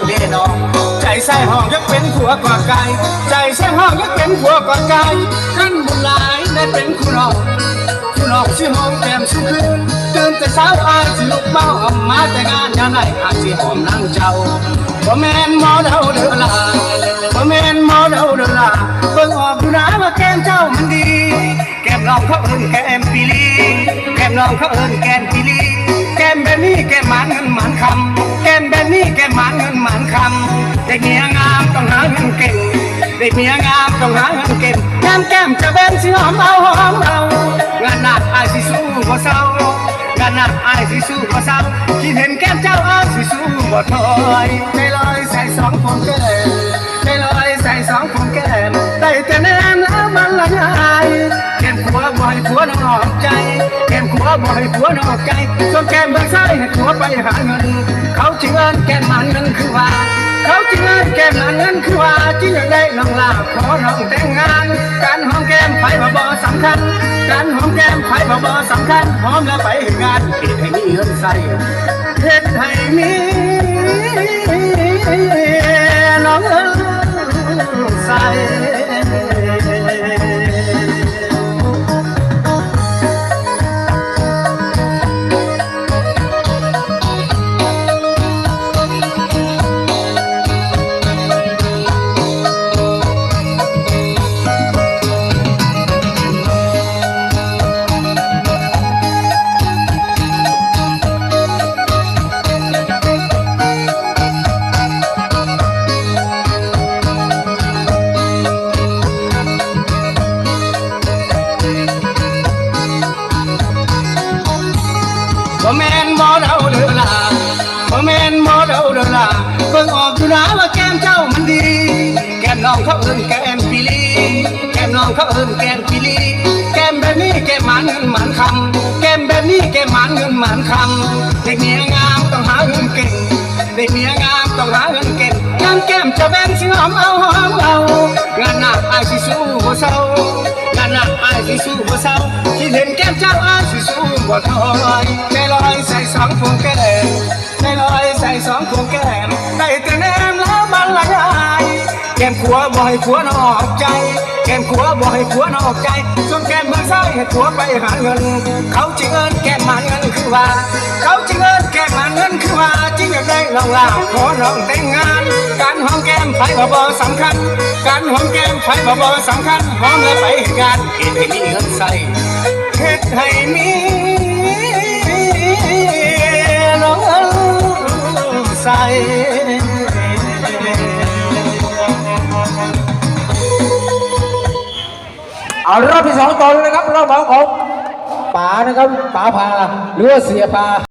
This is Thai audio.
งเดนองใจใส่ห้องยักเป็นผัวกอดไก่ใจใส่ห้องยักเป็นผัวกอดไก่ขั้นบุญหลายได้เป็นคุณน้องคุณน้องสิหอมแก้มสุคืนตื่นแต่เช้าอายสิลุกเมาออกมาแต่งานยามไหนอาจสิหอมนั่งเจ้าบ่แม่นหมอเดาเด้อล่ะบ่แม่นหมอเดาเด้อล่ะเบิ่งออกอยู่นะว่าแก้มเจ้ามันดีแก้มน้องเขาเอิ้นแก้มปีลีแก้มน้องเขาเอิ้นแก้มปีลีแก้มแบบนี้แก้มหมานเงินหมานคำแก้มแบบนี้แก้มหมานเงิน หมานคำเด็กเมียงามต้องหาเงินเก่งเด็กเมียงามต้องหาเงินเก่งแก้มแก้มจะเป็นสิหอมเอาหอมเอางานหนักอายสิสู้บ่เศร้างานหนักอายสิสู้บ่เศร้าคิดเห็นแก้มเจ้าอายสิสู้บ่ถอยใจลอยใส่สองคนแก้มใจลอยใส่สองคนแก้มได้แต่แนมแล้วมันละลายแก้มขัวบ่ให้ผัวน้อกใจแก้มขัว บ่ให้ผัวนอกใจส่วนแก้มเบิ่งซ้ายให้ผัวไปหาเงิน เขาจึงเอิ้นแก้มมันเงินคือว่า เขาจึงเอิ้นแก้มมันเงินคือว่าที่อยากได้ลองลาขอน้องแต่งงาน การหอมแก้มไผบ่บ่สำคัญ การหอมแก้มไผบ่บ่สำคัญหอมแล้วไปงานเฮ็ดให้มีเงินใส่เฮ็ดให้มี บ่แม่นบ่เดาเด้อล่ะบ่แม่นบ่เดาเด้อล่ะเบิ่งออกอยู่นะว่าแก้มเจ้ามันดี แก้มน้องเขาเอิ้นแก้มปีลี แก้มน้องเขาเอิ้นแก้มปีลี แก้มแบบนี้แก้มหมานเงินหมานคำแก้มแบบนี้แก้มหมานเงินหมานคำเด็กเมียงามต้องหาเงินเก่งเด็กเมียงามต้องหาเงินเก่งงานแก้มจะแบ่งสิหอมเอาหอมเอา สิสู้บ่เศร้าที่เห็นแก้มเจ้าอายสิสู้บ่ถอยใจลอยใส่สองพวงแก้มใจลอยใส่สองพวงแก้มได้แต่แนมแล้วมันละลาย แก้มขัวบ่ให้ขัวนอกใจ แก้มขัวบ่ให้ขัวนอกใจส่วนแก้มเมืองซ้ายให้ขัวไปหาเงิน เขาจึงเอินแก้มหาเงินคือว่า เขาจึงเอินแก้มหาเงินคือว่าจริงอยากได้ลองลาขอน้องแต่งงาน การหอมแก้มไผบ่บ่สำคัญ การหอมแก้มไผบ่บ่สำคัญหอมแล้วไปการเฮ็ดให้มีเงินใส่เฮ็ดให้มีน้องใส่ เอารอบที่สองต่อเลยนะครับรอบของป๋านะครับป๋าพาหรือว่าเสียพา